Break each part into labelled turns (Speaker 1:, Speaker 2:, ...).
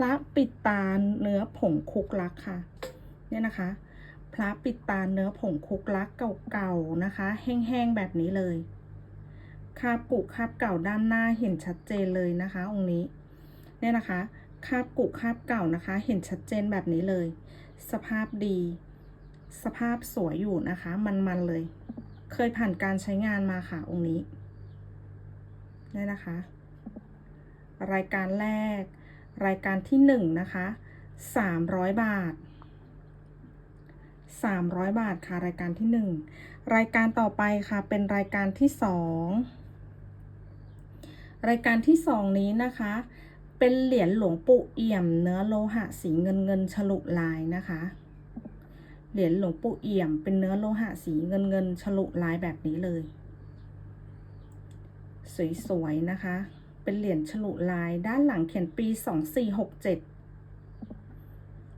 Speaker 1: พระปิดตาเนื้อผงคุกลักค่ะ เนี่ยนะคะ พระปิดตาเนื้อผงคุกลักเก่าๆนะคะ แห้งๆแบบนี้เลยคาบกุคาบเก่าด้านหน้าเห็นชัดเจนเลยนะคะ องค์นี้ เนี่ยนะคะคาบกุคาบเก่านะคะ เห็นชัดเจนแบบนี้เลย สภาพดี สภาพสวยอยู่นะคะ มันๆเลย เคยผ่านการใช้งานมาค่ะองค์นี้เนี่ยนะคะ รายการแรก รายการที่หนึ่งนะคะสามร้อยบาทสามร้อยบาทค่ะ รายการที่หนึ่งรายการต่อไปค่ะเป็นรายการที่สองรายการที่สองนี้นะคะ เป็นเหรียญหลวงปู่เอี่ยม เนื้อโลหะสีเงินเงินฉลุลายนะคะ เหรียญหลวงปู่เอี่ยม เป็นเนื้อโลหะสีเงินเงินฉลุลายแบบนี้เลย สวยๆนะคะ เป็นเหรียญฉลุลาย ด้านหลังเขียนปี 2467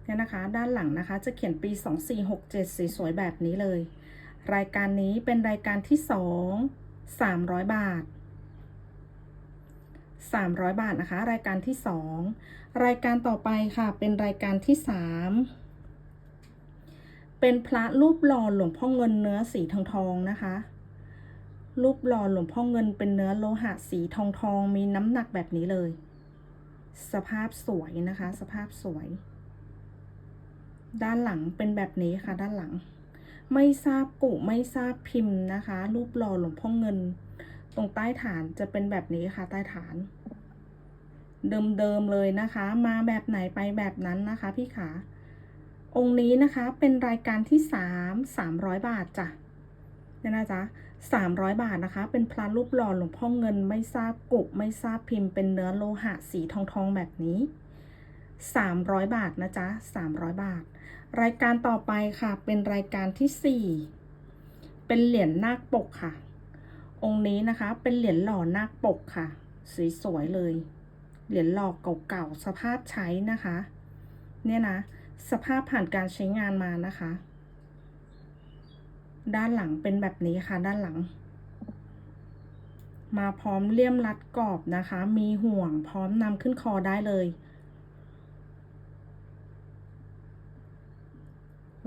Speaker 1: เนี่ยนะคะ ด้านหลังนะคะจะเขียนปี 2467 สีสวยแบบนี้เลย รายการนี้เป็นรายการที่ 2 300 บาท 300 บาทนะคะ รายการที่ 2 รายการต่อไปค่ะ เป็นรายการที่ 3 เป็นพระรูปหล่อหลวงพ่อเงินเนื้อสีทองทองนะคะ รูปหล่อหลวงพ่อเงินเป็นเนื้อโลหะสีทองทองมีน้ำหนักแบบนี้เลย สภาพสวยนะคะ สภาพสวย ด้านหลังเป็นแบบนี้ค่ะ ด้านหลัง ไม่ทราบกุไม่ทราบพิมพ์นะคะ รูปหล่อหลวงพ่อเงิน ตรงใต้ฐานจะเป็นแบบนี้ค่ะ ใต้ฐาน เดิมๆเลยนะคะ มาแบบไหนไปแบบนั้นนะคะ พี่ขาองค์นี้นะคะเป็นรายการที่สามสามร้อยบาทจ้ะเนี่ยนะจ๊ะ สามร้อยบาทนะคะ เป็นพระรูปหล่อหลวงพ่อเงินไม่ทราบกุไม่ทราบพิมพ์เป็นเนื้อโลหะสีทองทองแบบนี้สามร้อยบาทนะจ๊ะสามร้อยบาท รายการต่อไปค่ะเป็นรายการที่สี่เป็นเหรียญนาคปกค่ะ องค์นี้นะคะเป็นเหรียญหล่อนาคปกค่ะ สวยๆเลย เหรียญหล่อเก่าๆสภาพใช้นะคะ เนี่ยนะ สภาพผ่านการใช้งานมานะคะ ด้านหลังเป็นแบบนี้ค่ะ ด้านหลัง มาพร้อมเลี่ยมรัดกรอบนะคะ มีห่วงพร้อมนำขึ้นคอได้เลย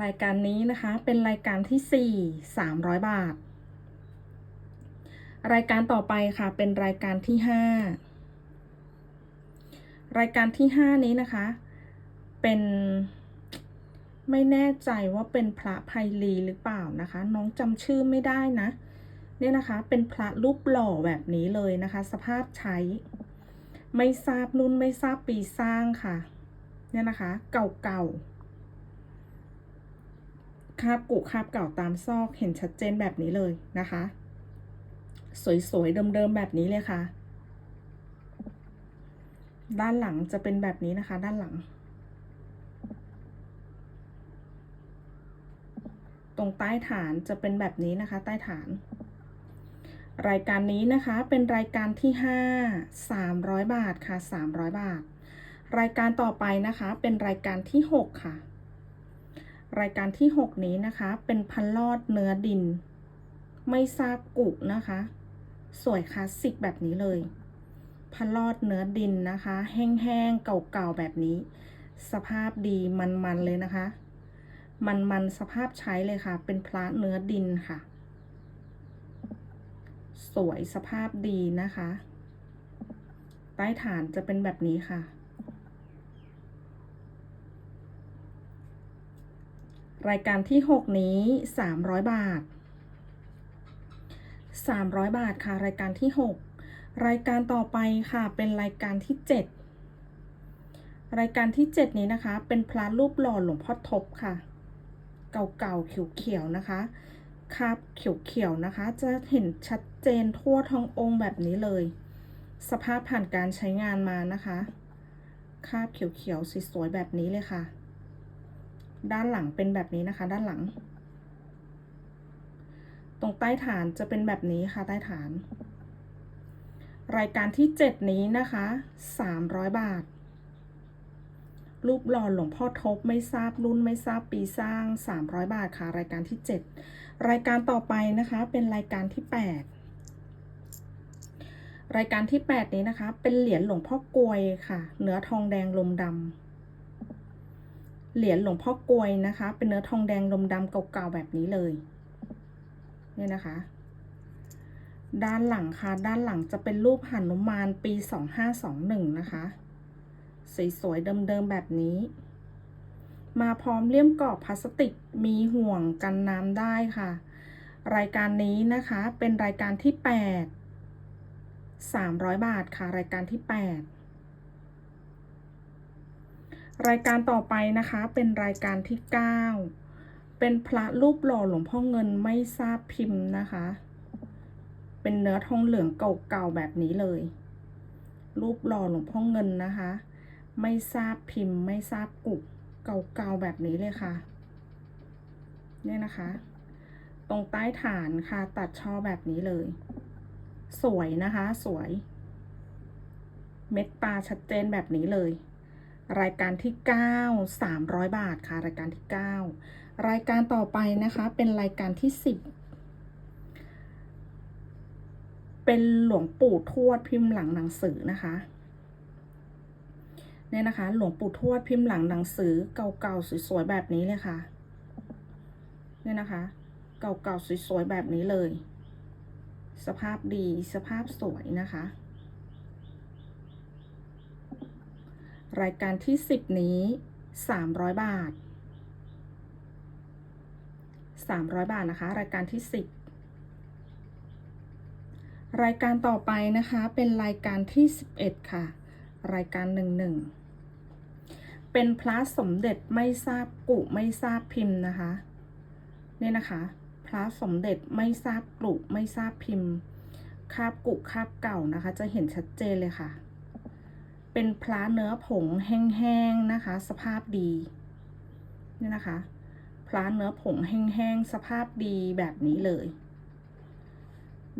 Speaker 1: รายการนี้นะคะเป็นรายการที่สี่สามร้อยบาท รายการต่อไปค่ะเป็นรายการที่ห้ารายการที่ห้านี้นะคะ เป็น ไม่แน่ใจว่าเป็นพระไพลีหรือเปล่านะคะ น้องจำชื่อไม่ได้นะ เนี่ยนะคะเป็นพระรูปหล่อแบบนี้เลยนะคะ สภาพใช้ ไม่ทราบรุ่นไม่ทราบปีสร้างค่ะ เนี่ยนะคะ เก่าๆคาบกุคาบเก่าตามซอกเห็นชัดเจนแบบนี้เลยนะคะ สวยๆเดิมๆแบบนี้เลยค่ะ ด้านหลังจะเป็นแบบนี้นะคะ ด้านหลัง ตรงใต้ฐานจะเป็นแบบนี้นะคะ ใต้ฐาน รายการนี้นะคะเป็นรายการที่ห้าสามร้อยบาทค่ะสามร้อยบาท รายการต่อไปนะคะเป็นรายการที่หกค่ะ รายการที่หกนี้นะคะ เป็นพันลอดเนื้อดิน ไม่ทราบกุนะคะ สวยคลาสสิกแบบนี้เลยพันลอดเนื้อดินนะคะ แห้งๆ เก่าๆ แบบนี้ สภาพดีมันๆ เลยนะคะ มันมันสภาพใช้เลยค่ะ เป็นพระเนื้อดินค่ะ สวยสภาพดีนะคะ ใต้ฐานจะเป็นแบบนี้ค่ะ รายการที่ 6 นี้ 300 บาท 300 บาทค่ะ รายการที่ 6 รายการต่อไปค่ะ เป็นรายการที่ 7 รายการที่ 7 นี้นะคะ เป็นพระรูปหล่อหลวงพ่อทบค่ะ เก่าๆ เขียวๆ นะคะคราบเขียวๆ นะคะ จะเห็นชัดเจนทั่วท้ององค์แบบนี้เลย สภาพผ่านการใช้งานมานะคะคราบเขียวๆ สวยๆ แบบนี้เลยค่ะ ด้านหลังเป็นแบบนี้นะคะ ด้านหลัง ตรงใต้ฐานจะเป็นแบบนี้ค่ะ ใต้ฐาน รายการที่ 7 นี้นะคะ 300 บาท รูปหล่อหลวงพ่อทบไม่ทราบรุ่นไม่ทราบปีสร้าง 300 บาทค่ะ รายการที่ 7 รายการต่อไปนะคะเป็นรายการที่รายการที่ 8 นี้นะคะ เป็นเหรียญหลวงพ่อกวยค่ะ เนื้อทองแดงลมดำเหรียญหลวงพ่อกวยนะคะ เป็นเนื้อทองแดงลมดำเก่าๆแบบนี้เลยเนี่ยนะคะ ด้านหลังค่ะ ด้านหลังจะเป็นรูปหันุมานปี 2521 นะคะ สวยๆเดิมๆแบบนี้ มาพร้อมเลี่ยมกรอบพลาสติกมีห่วงกันน้ำได้ค่ะ รายการนี้นะคะเป็นรายการที่ 8 300 บาทค่ะ รายการที่ 8 รายการต่อไปนะคะเป็นรายการที่ 9 เป็นพระรูปหล่อหลวงพ่อเงินไม่ทราบพิมพ์นะคะ เป็นเนื้อทองเหลืองเก่าๆแบบนี้เลยรูปหล่อหลวงพ่อเงินนะคะ ไม่ทราบพิมพ์ ไม่ทราบกุกเก่าๆแบบนี้เลยค่ะ เนี่ยนะคะ ตรงใต้ฐานค่ะตัดช่อแบบนี้เลย สวยนะคะ สวย เม็ดตาชัดเจนแบบนี้เลย รายการที่ 9 300 บาทค่ะ รายการที่ 9 รายการต่อไปนะคะ เป็นรายการที่ 10 เป็นหลวงปู่ทวดพิมพ์หลังหนังสือนะคะ เนี่ยนะคะ หลวงปู่ทวดพิมพ์หลังหนังสือเก่าๆสวยๆแบบนี้เลยค่ะ เนี่ยนะคะ เก่าๆสวยๆแบบนี้เลย สภาพดีสภาพสวยนะคะ รายการที่สิบนี้สามร้อยบาทสามร้อยบาทนะคะ รายการที่สิบรายการต่อไปนะคะเป็นรายการที่สิบเอ็ดค่ะ รายการหนึ่งหนึ่งเป็นพระสมเด็จไม่ทราบกุไม่ทราบพิมพ์นะคะเนี่ยนะคะ พระสมเด็จไม่ทราบกลุไม่ทราบพิมพ์ คาบกุคาบเก่านะคะ จะเห็นชัดเจนเลยค่ะ เป็นพระเนื้อผงแห้งๆนะคะ สภาพดีนี่นะคะ พระเนื้อผงแห้งๆสภาพดีแบบนี้เลย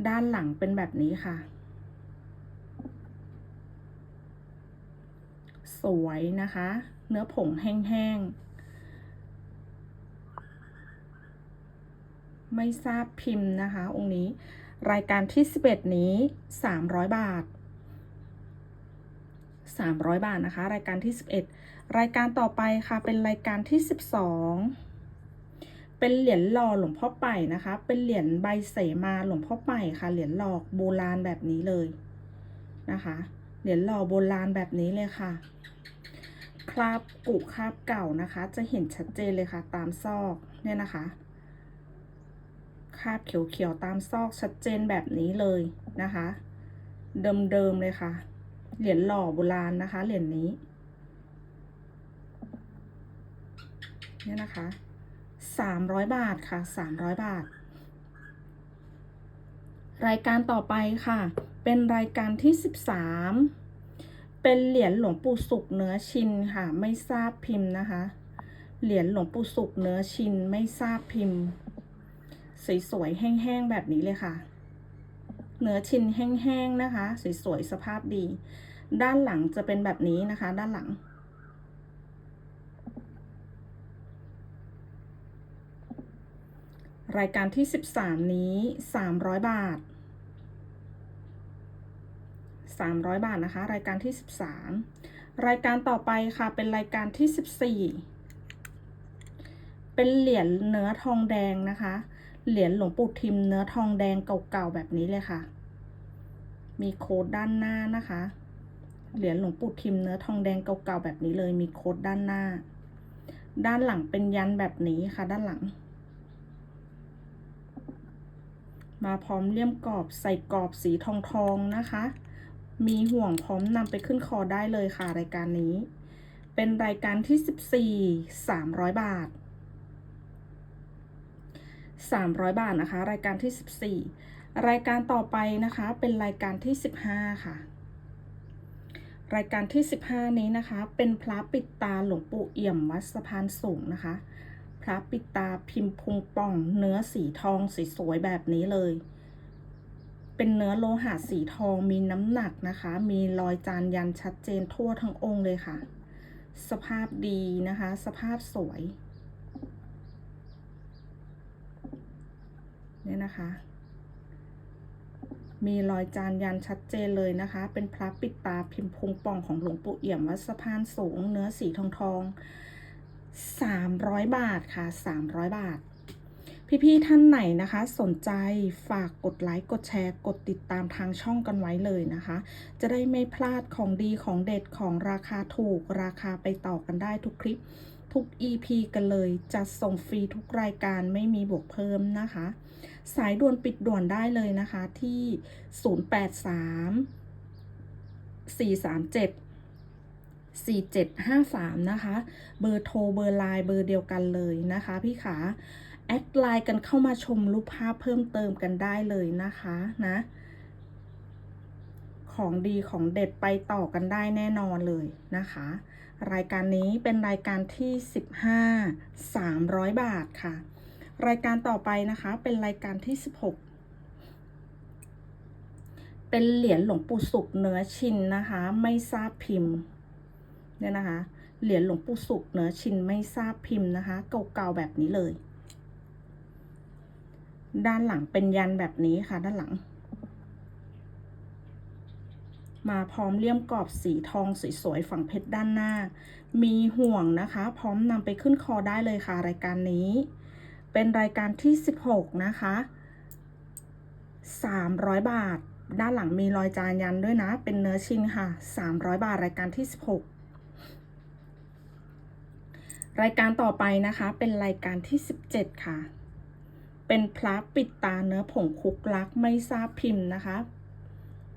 Speaker 1: ด้านหลังเป็นแบบนี้ค่ะ สวยนะคะ เนื้อผงแห้งๆ ไม่ทราบพิมพ์นะคะ องค์นี้ รายการที่ 11 นี้ 300 บาท 300 บาทนะคะ รายการที่ 11 รายการต่อไปค่ะ เป็นรายการที่ 12 เป็นเหรียญหล่อหลวงพ่อไป่นะคะ เป็นเหรียญใบเสมาหลวงพ่อไป่ค่ะ เหรียญหลอกโบราณแบบนี้เลยนะคะ เหรียญหล่อโบราณแบบนี้เลยค่ะ คราบกุคราบเก่านะคะ จะเห็นชัดเจนเลยค่ะ ตามซอกเนี่ยนะคะคราบเขียวๆตามซอกชัดเจนแบบนี้เลยนะคะ เดิมๆเลยค่ะ เหรียญหล่อโบราณนะคะ เหรียญนี้เนี่ยนะคะสามร้อยบาทค่ะสามร้อยบาท รายการต่อไปค่ะ เป็นรายการที่สิบสาม เป็นเหรียญหลวงปู่สุกเนื้อชินค่ะ ไม่ทราบพิมพ์นะคะ เหรียญหลวงปู่สุกเนื้อชินไม่ทราบพิมพ์ สวยๆแห้งๆแบบนี้เลยค่ะ เนื้อชินแห้งๆนะคะสวยๆสภาพดี ด้านหลังจะเป็นแบบนี้นะคะ ด้านหลังรายการที่ 13 นี้ 300 บาท 300 บาทนะคะ รายการที่ 13 รายการต่อไปค่ะเป็นรายการที่ 14 เป็นเหรียญเนื้อทองแดงนะคะ เหรียญหลวงปู่ทิมเนื้อทองแดงเก่าๆแบบนี้เลยค่ะ มีโค้ดด้านหน้านะคะ เหรียญหลวงปู่ทิมเนื้อทองแดงเก่าๆแบบนี้เลย มีโค้ดด้านหน้า ด้านหลังเป็นยันแบบนี้ค่ะ ด้านหลังมาพร้อมเลี่ยมกรอบใส่กรอบสีทองทองนะคะ มีห่วงพร้อมนำไปขึ้นคอได้เลยค่ะรายการนี้ เป็นรายการที่ 14 300 บาท 300 บาทนะคะ รายการที่ 14 รายการต่อไปนะคะ เป็นรายการที่ 15 ค่ะ รายการที่ 15 นี้นะคะ เป็นพระปิดตาหลวงปู่เอี่ยมวัดสะพานสูงนะคะ พระปิดตาพิมพ์พุงป่อง เนื้อสีทองสสวยแบบนี้เลย เป็นเนื้อโลหะสีทองมีน้ำหนักนะคะ มีรอยจานยันชัดเจนทั่วทั้งองค์เลยค่ะ สภาพดีนะคะ สภาพสวยเนี่ยนะคะ มีรอยจานยันชัดเจนเลยนะคะ เป็นพระปิดตาพิมพ์พงป่องของหลวงปู่เอี่ยมวัดสะพานสูง เนื้อสีทองทองสามร้อยบาทค่ะสามร้อยบาท พี่ๆท่านไหนนะคะ สนใจฝากกดไลค์กดแชร์กดติดตามทางช่องกันไว้เลยนะคะ จะได้ไม่พลาดของดีของเด็ดของราคาถูกราคาไปต่อกันได้ทุกคลิปทุก EP กันเลยจะส่งฟรีทุกรายการไม่มีบวกเพิ่มนะคะ สายด่วนปิดด่วนได้เลยนะคะที่ 083 437 4753 นะคะ เบอร์โทรเบอร์ไลน์เบอร์เดียวกันเลยนะคะพี่ขา แอดไลน์กันเข้ามาชมรูปภาพเพิ่มเติมกันได้เลยนะคะนะ ของดีของเด็ดไปต่อกันได้แน่นอนเลยนะคะ รายการนี้เป็นรายการที่ 15 300 บาทค่ะ รายการต่อไปนะคะเป็นรายการที่ 16เป็นเหรียญหลวงปู่สุขเนื้อชินนะคะ ไม่ทราบพิมพ์เนี่ยนะคะ เหรียญหลวงปู่สุขเนื้อชินไม่ทราบพิมพ์นะคะ เก่าๆแบบนี้เลย ด้านหลังเป็นยันแบบนี้ค่ะ ด้านหลัง มาพร้อมเลี่ยมกรอบสีทองสวยๆฝั่งเพชรด้านหน้า มีห่วงนะคะ พร้อมนำไปขึ้นคอได้เลยค่ะ รายการนี้ เป็นรายการที่ 16 นะคะ 300 บาท ด้านหลังมีรอยจานยันด้วยนะ เป็นเนื้อชิ้นค่ะ 300 บาทรายการที่ 16รายการต่อไปนะคะเป็นรายการที่ 17 ค่ะ เป็นพระปิดตาเนื้อผงคุกลักไม่ทราบพิมพ์นะคะ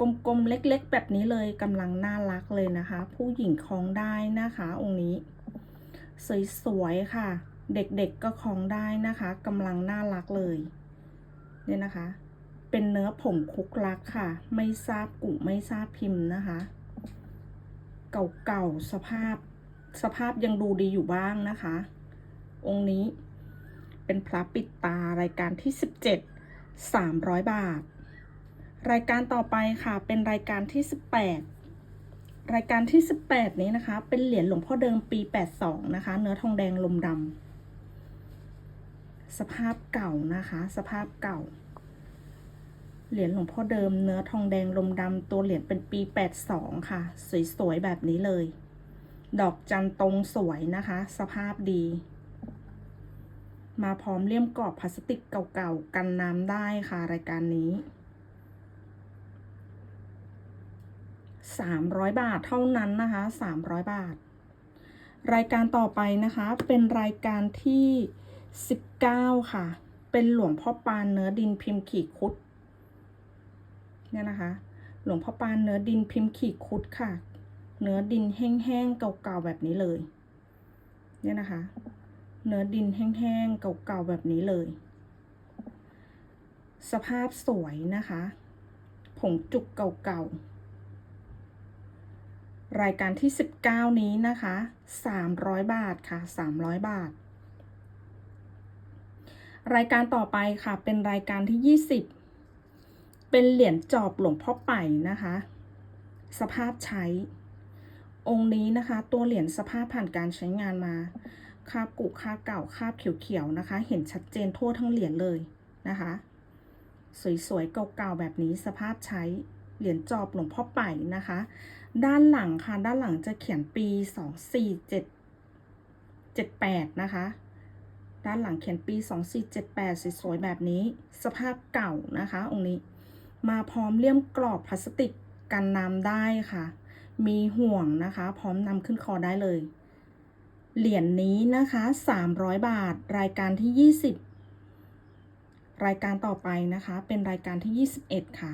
Speaker 1: กลมๆเล็กๆ แบบนี้เลยกำลังน่ารักเลยนะคะ ผู้หญิงคล้องได้นะคะ องค์นี้ สวยๆค่ะ เด็กๆก็คล้องได้นะคะกำลังน่ารักเลยเนี่ยนะคะ เป็นเนื้อผงคุกลักค่ะ ไม่ทราบกุไม่ทราบพิมพ์นะคะ เก่าๆสภาพสภาพยังดูดีอยู่บ้างนะคะ องค์นี้ เป็นพระปิดตารายการที่ 17 300 บาท รายการต่อไปค่ะ เป็นรายการที่ 18 รายการที่ 18 นี้นะคะ เป็นเหรียญหลวงพ่อเดิมปี 82 นะคะ เนื้อทองแดงลมดำสภาพเก่านะคะ สภาพเก่า เหรียญหลวงพ่อเดิมเนื้อทองแดงลมดำตัวเหรียญเป็นปี 82 ค่ะ สวยๆ แบบนี้เลย ดอกจันตรงสวยนะคะ สภาพดี มาพร้อมเลี่ยมกรอบพลาสติกเก่าๆ กันน้ำได้ค่ะรายการนี้ 300 บาทเท่านั้นนะคะ 300 บาท รายการต่อไปนะคะ เป็นรายการที่ 19 ค่ะ เป็นหลวงพ่อปานเนื้อดินพิมพ์ขีดคุดเนี่ยนะคะ หลวงพ่อปานเนื้อดินพิมพ์ขีดคุดค่ะ เนื้อดินแห้งๆเก่าๆแบบนี้เลย เนี่ยนะคะ เนื้อดินแห้งๆ เก่าๆ แบบนี้เลย สภาพสวยนะคะ ผงจุกเก่าๆ รายการที่ 19 นี้นะคะ 300 บาทค่ะ 300 บาท รายการต่อไปค่ะ เป็นรายการที่ 20 เป็นเหรียญจอบหลวงพ่อไป่นะคะ สภาพใช้ องค์นี้นะคะ ตัวเหรียญสภาพผ่านการใช้งานมา คาบกุคาบเก่าคาบเขียวๆนะคะ เห็นชัดเจนทั่วทั้งเหรียญเลยนะคะ สวยๆเก่าๆแบบนี้สภาพใช้เหรียญจอบหลวงพ่อไป่นะคะ ด้านหลังค่ะ ด้านหลังจะเขียนปี247778นะคะ ด้านหลังเขียนปี2478สวยๆแบบนี้ สภาพเก่านะคะ องค์นี้ มาพร้อมเลี่ยมกรอบพลาสติกกันน้ำได้ค่ะ มีห่วงนะคะ พร้อมนำขึ้นคอได้เลย เหรียญนนี้นะคะ 300 บาท รายการที่ 20 รายการต่อไปนะคะ เป็นรายการที่ 21 ค่ะ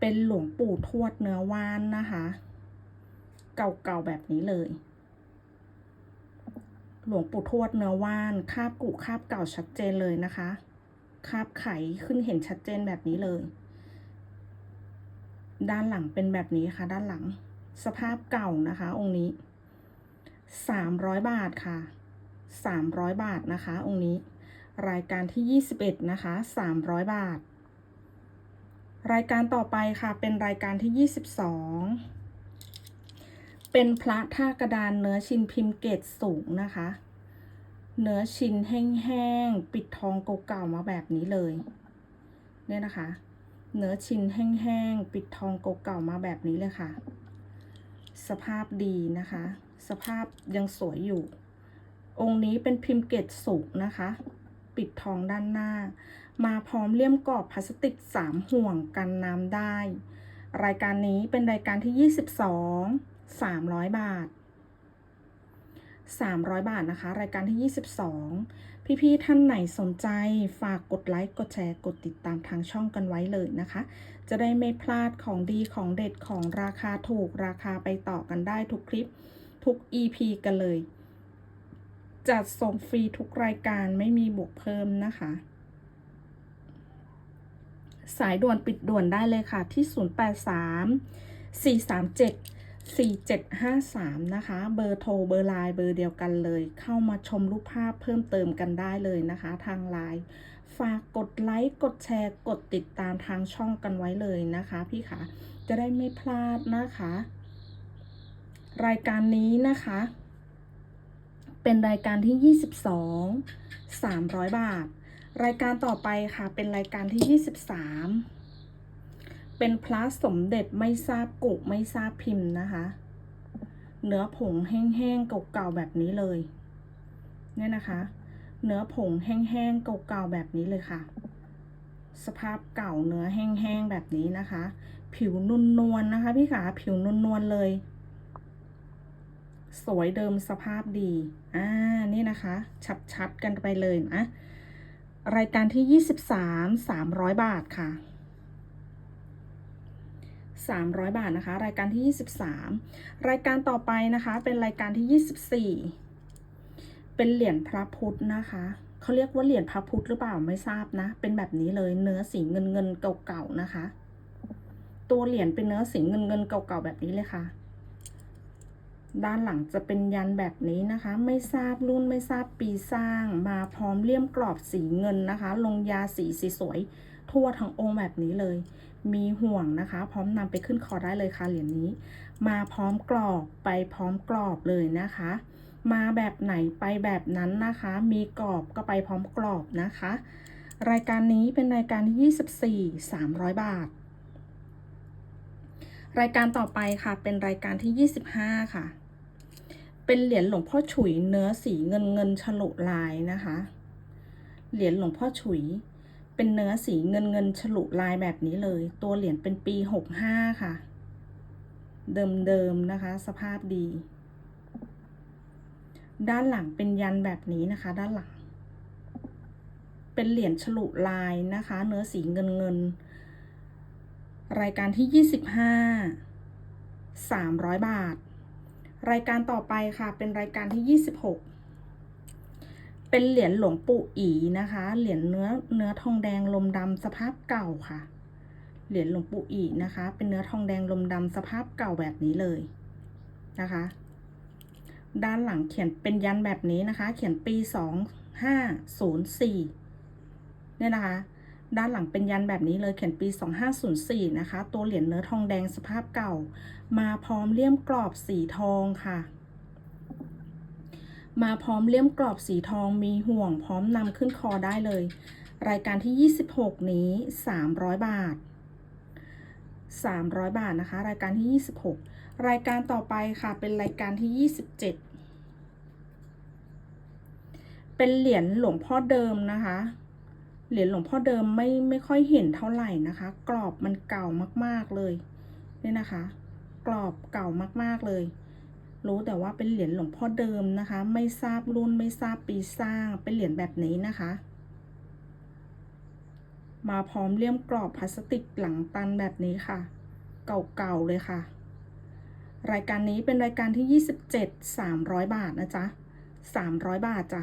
Speaker 1: เป็นหลวงปู่ทวดเนื้อว่านนะคะ เก่าๆแบบนี้เลย หลวงปู่ทวดเนื้อว่าน คาบกุคาบเก่าชัดเจนเลยนะคะ คาบไขขึ้นเห็นชัดเจนแบบนี้เลย ด้านหลังเป็นแบบนี้ค่ะ ด้านหลัง สภาพเก่านะคะ องค์นี้ 300 บาทค่ะ 300 บาทนะคะ องค์นี้ รายการที่ 21 นะคะ 300 บาท รายการต่อไปค่ะ เป็นรายการที่ 22 เป็นพระท่ากระดานเนื้อชินพิมพ์เกตสูงนะคะ เนื้อชินแห้งๆ ปิดทองเก่าๆมาแบบนี้เลย เนี่ยนะคะ เนื้อชิ้นแห้งๆ ปิดทองเก่าๆมาแบบนี้เลยค่ะ สภาพดีนะคะ สภาพยังสวยอยู่ องค์นี้เป็นพิมพ์เกตสุกนะคะ ปิดทองด้านหน้า มาพร้อมเลี่ยมกรอบพลาสติก 3 ห่วงกันน้ำได้ รายการนี้เป็นรายการที่ 22 300 บาท 300 บาทนะคะ รายการที่ 22 พี่ๆท่านไหนสนใจฝากกดไลค์กดแชร์กดติดตามทางช่องกันไว้เลยนะคะ จะได้ไม่พลาดของดีของเด็ดของราคาถูกราคาไปต่อกันได้ทุกคลิป ทุก EP กันเลย จัดส่งฟรีทุกรายการไม่มีบวกเพิ่มนะคะ สายด่วนปิดด่วนได้เลยค่ะ ที่ 083 437 4753 นะคะ เบอร์โทร เบอร์ไลน์ เบอร์เดียวกันเลย เข้ามาชมรูปภาพเพิ่มเติมกันได้เลยนะคะ ทางไลน์ ฝากกดไลค์ กดแชร์ กดติดตามทางช่องกันไว้เลยนะคะ พี่คะจะได้ไม่พลาดนะคะ รายการนี้นะคะ เป็นรายการที่ 22 300 บาท รายการต่อไปค่ะ เป็นรายการที่ 23 เป็นพระสมเด็จไม่ทราบกุไม่ทราบพิมพ์นะคะ เนื้อผงแห้งๆเก่าๆแบบนี้เลย เนี่ยนะคะ เนื้อผงแห้งๆเก่าๆแบบนี้เลยค่ะ สภาพเก่าเนื้อแห้งๆแบบนี้นะคะ ผิวนุ่นนวลนะคะพี่ขาผิวนุ่นนวลเลย สวยเดิมสภาพดี อ่า นี่นะคะ ชัดๆ กันไปเลยนะ รายการที่ 23 300 บาทค่ะ 300 บาทนะคะ รายการที่ 23 รายการต่อไปนะคะ เป็นรายการที่ 24 เป็นเหรียญพระพุทธนะคะเขาเรียกว่าเหรียญพระพุทธหรือเปล่าไม่ทราบนะ เป็นแบบนี้เลยเนื้อสีเงินเงินเก่าๆนะคะ ตัวเหรียญเป็นเนื้อสีเงินเงินเก่าๆแบบนี้เลยค่ะ ด้านหลังจะเป็นยันแบบนี้นะคะ ไม่ทราบรุ่นไม่ทราบปีสร้าง มาพร้อมเลี่ยมกรอบสีเงินนะคะ ลงยาสีสีสวย ทั่วทั้งองค์แบบนี้เลย มีห่วงนะคะ พร้อมนำไปขึ้นคอได้เลยค่ะเหรียญนี้ มาพร้อมกรอบไปพร้อมกรอบเลยนะคะ มาแบบไหนไปแบบนั้นนะคะ มีกรอบก็ไปพร้อมกรอบนะคะ รายการนี้เป็นรายการที่24 300 บาทรายการต่อไปค่ะ เป็นรายการที่ 25 ค่ะ เป็นเหรียญหลวงพ่อฉุยเนื้อสีเงินเงินฉลุลายนะคะ เหรียญหลวงพ่อฉุย เป็นเนื้อสีเงินเงินฉลุลายแบบนี้เลย ตัวเหรียญเป็นปีหกห้าค่ะ เดิมๆนะคะ สภาพดี ด้านหลังเป็นยันแบบนี้นะคะ ด้านหลัง เป็นเหรียญฉลุลายนะคะ เนื้อสีเงินเงิน รายการที่ยี่สิบห้าสามร้อยบาท รายการต่อไปค่ะ เป็นรายการที่ 26 เป็นเหรียญหลวงปู่อีนะคะ เหรียญเนื้อเนื้อทองแดงลมดำสภาพเก่าค่ะ เหรียญหลวงปู่อีนะคะ เป็นเนื้อทองแดงลมดำสภาพเก่าแบบนี้เลยนะคะ ด้านหลังเขียนเป็นยันแบบนี้นะคะ เขียนปี 2504เนี่ยนะคะ ด้านหลังเป็นยันแบบนี้เลยเขียนปี 2504 นะคะ ตัวเหรียญเนื้อทองแดงสภาพเก่า มาพร้อมเลี่ยมกรอบสีทองค่ะ มาพร้อมเลี่ยมกรอบสีทองมีห่วงพร้อมนำขึ้นคอได้เลย รายการที่ 26 นี้ 300 บาท 300 บาทนะคะ รายการที่ 26 รายการต่อไปค่ะ เป็นรายการที่ 27 เป็นเหรียญหลวงพ่อเดิมนะคะ เหรียญหลวงพ่อเดิมไม่ไม่ค่อยเห็นเท่าไหร่นะคะ กรอบมันเก่ามากๆเลยเนี่ยนะคะ กรอบเก่ามากๆเลย รู้แต่ว่าเป็นเหรียญหลวงพ่อเดิมนะคะ ไม่ทราบรุ่นไม่ทราบปีสร้างเป็นเหรียญแบบนี้นะคะ มาพร้อมเลี่ยมกรอบพลาสติกหลังตันแบบนี้ค่ะ เก่าๆเลยค่ะ รายการนี้เป็นรายการที่ 27 300 บาทนะจ๊ะ300 บาทจ้ะ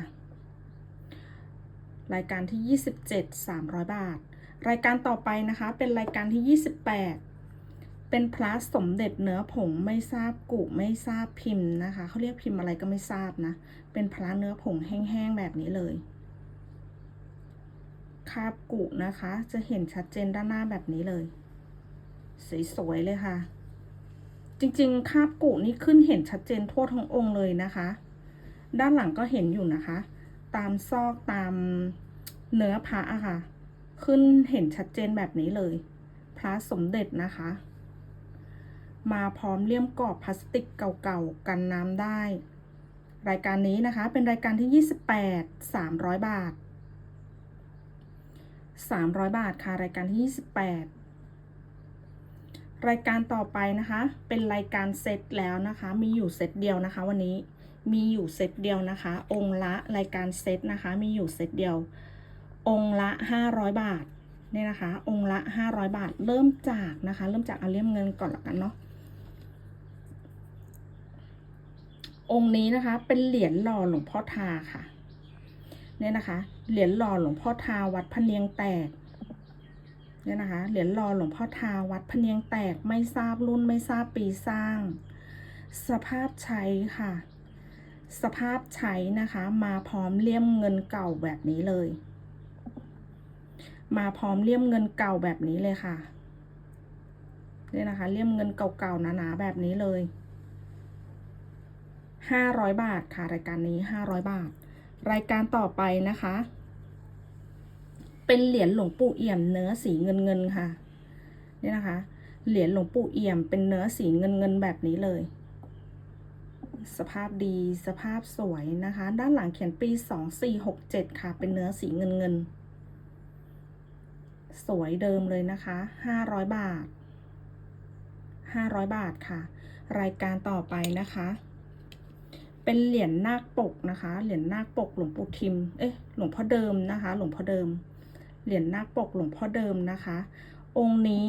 Speaker 1: รายการที่ 27 300 บาท รายการต่อไปนะคะ เป็นรายการที่ 28 เป็นพระสมเด็จเนื้อผงไม่ทราบกุไม่ทราบพิมพ์นะคะเขาเรียกพิมพ์อะไรก็ไม่ทราบนะ เป็นพระเนื้อผงแห้งๆแบบนี้เลยคาบกุนะคะ จะเห็นชัดเจนด้านหน้าแบบนี้เลย สวยๆเลยค่ะ จริงๆ คาบกุนี่ขึ้นเห็นชัดเจนทั่วทั้งองค์เลยนะคะ ด้านหลังก็เห็นอยู่นะคะ ตามซอกตามเนื้อพระอะค่ะ ขึ้นเห็นชัดเจนแบบนี้เลย พระสมเด็จนะคะ มาพร้อมเลี่ยมกรอบพลาสติกเก่าๆ กันน้ำได้ รายการนี้นะคะ เป็นรายการที่ 28 300 บาท 300 บาทค่ะ รายการที่ 28รายการต่อไปนะคะ เป็นรายการเซตแล้วนะคะ มีอยู่เซตเดียวนะคะวันนี้ มีอยู่เซตเดียวนะคะ องค์ละรายการเซตนะคะ มีอยู่เซตเดียว องค์ละ 500 บาทเนี่ยนะคะ องค์ละ 500 บาท เริ่มจากนะคะ เริ่มจากเอาเลี่ยมเงินก่อนละกันเนาะองค์นี้นะคะเป็นเหรียญหล่อหลวงพ่อทาค่ะเนี่ยนะคะ เหรียญหล่อหลวงพ่อทาวัดพเนียงแตกเนี่ยนะคะ เหรียญหล่อหลวงพ่อทาวัดพเนียงแตกไม่ทราบรุ่นไม่ทราบปีสร้าง สภาพใช้ค่ะ สภาพใช้นะคะ มาพร้อมเลี่ยมเงินเก่าแบบนี้เลย มาพร้อมเลี่ยมเงินเก่าแบบนี้เลยค่ะเนี่ยนะคะเลี่ยมเงินเก่าๆหนาๆแบบนี้เลยห้าร้อยบาทค่ะรายการนี้ห้าร้อยบาท รายการต่อไปนะคะ เป็นเหรียญหลวงปู่เอี่ยมเนื้อสีเงินเงินๆค่ะเนี่ยนะคะ เหรียญหลวงปู่เอี่ยมเป็นเนื้อสีเงินเงินๆแบบนี้เลย สภาพดีสภาพสวยนะคะ ด้านหลังเขียนปีสองสี่หกเจ็ดค่ะ เป็นเนื้อสีเงินเงิน สวยเดิมเลยนะคะห้าร้อยบาทห้าร้อยบาทค่ะ รายการต่อไปนะคะ เป็นเหรียญนาคปกนะคะ เหรียญนาคปกหลวงปู่ทิม เอ๊ะ หลวงพ่อเดิมนะคะ หลวงพ่อเดิม เหรียญนาคปกหลวงพ่อเดิมนะคะ องค์นี้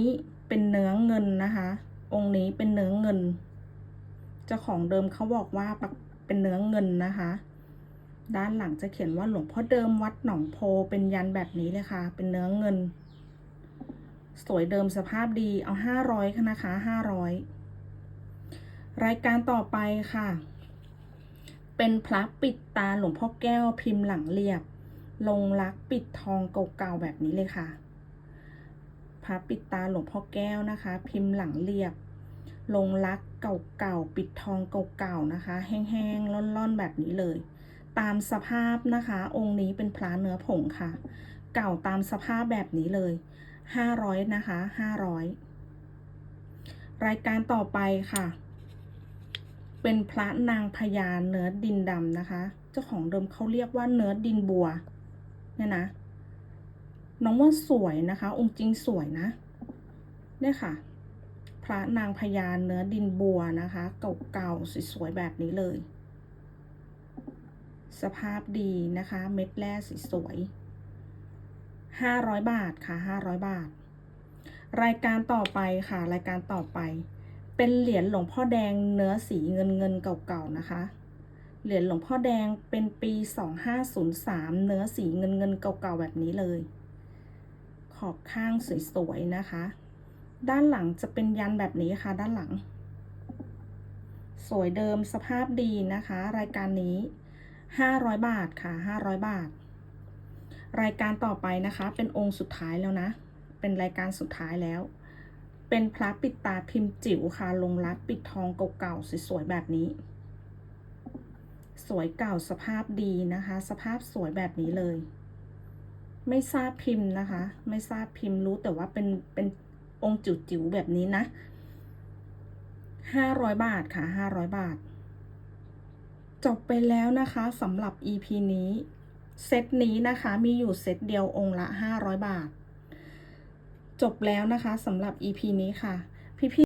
Speaker 1: เป็นเนื้อเงินนะคะ องค์นี้เป็นเนื้อเงิน จ้าของเดิมเขาบอกว่าเป็นเนื้อเงินนะคะ ด้านหลังจะเขียนว่าหลวงพ่อเดิมวัดหนองโพเป็นยันแบบนี้เลยค่ะ เป็นเนื้อเงิน สวยเดิมสภาพดีเอาห้าร้อยค่ะนะคะห้าร้อยรายการต่อไปค่ะ เป็นพระปิดตาหลวงพ่อแก้วพิมพ์หลังเรียบ ลงรักปิดทองเก่าๆแบบนี้เลยค่ะพระปิดตาหลวงพ่อแก้วนะคะ พิมพ์หลังเรียบ ลงรัก เก่าๆ ปิดทองเก่าๆ นะคะ แห้งๆ ล่อนๆ แบบนี้เลย ตามสภาพนะคะ องค์นี้เป็นพระเนื้อผงค่ะ เก่าตามสภาพแบบนี้เลยห้าร้อยนะคะห้าร้อยรายการต่อไปค่ะ เป็นพระนางพญาเนื้อดินดำนะคะ เจ้าของเดิมเขาเรียกว่าเนื้อดินบัว เนี่ยนะ น้องว่าสวยนะคะ องค์จริงสวยนะ เนี่ยค่ะ ระนางพญาเนื้อดินบัวนะคะ เก่าๆสวยๆแบบนี้เลย สภาพดีนะคะ เม็ดแร่สวยๆห้าร้อยบาทค่ะห้าร้อยบาท รายการต่อไปค่ะ รายการต่อไป เป็นเหรียญหลวงพ่อแดงเนื้อสีเงินเงินเก่าๆนะคะ เหรียญหลวงพ่อแดงเป็นปี2503เนื้อสีเงินเงินเก่าๆแบบนี้เลย ขอบข้างสวยๆนะคะ ด้านหลังจะเป็นยันแบบนี้ค่ะ ด้านหลัง สวยเดิมสภาพดีนะคะ รายการนี้ 500 บาทค่ะ 500 บาท รายการต่อไปนะคะ เป็นองค์สุดท้ายแล้วนะ เป็นรายการสุดท้ายแล้ว เป็นพระปิดตาพิมพ์จิ๋วค่ะ ลงรักปิดทองเก่าๆสวยๆแบบนี้ สวยเก่าสภาพดีนะคะ สภาพสวยแบบนี้เลย ไม่ทราบพิมพ์นะคะ ไม่ทราบพิมพ์รู้แต่ว่าเป็นเป็น องค์จิ๋วๆแบบนี้นะห้าร้อยบาทค่ะห้าร้อยบาท จบไปแล้วนะคะสำหรับ EP นี้ เซตนี้นะคะมีอยู่เซตเดียวองค์ละ500บาท จบแล้วนะคะสำหรับ EP นี้ค่ะ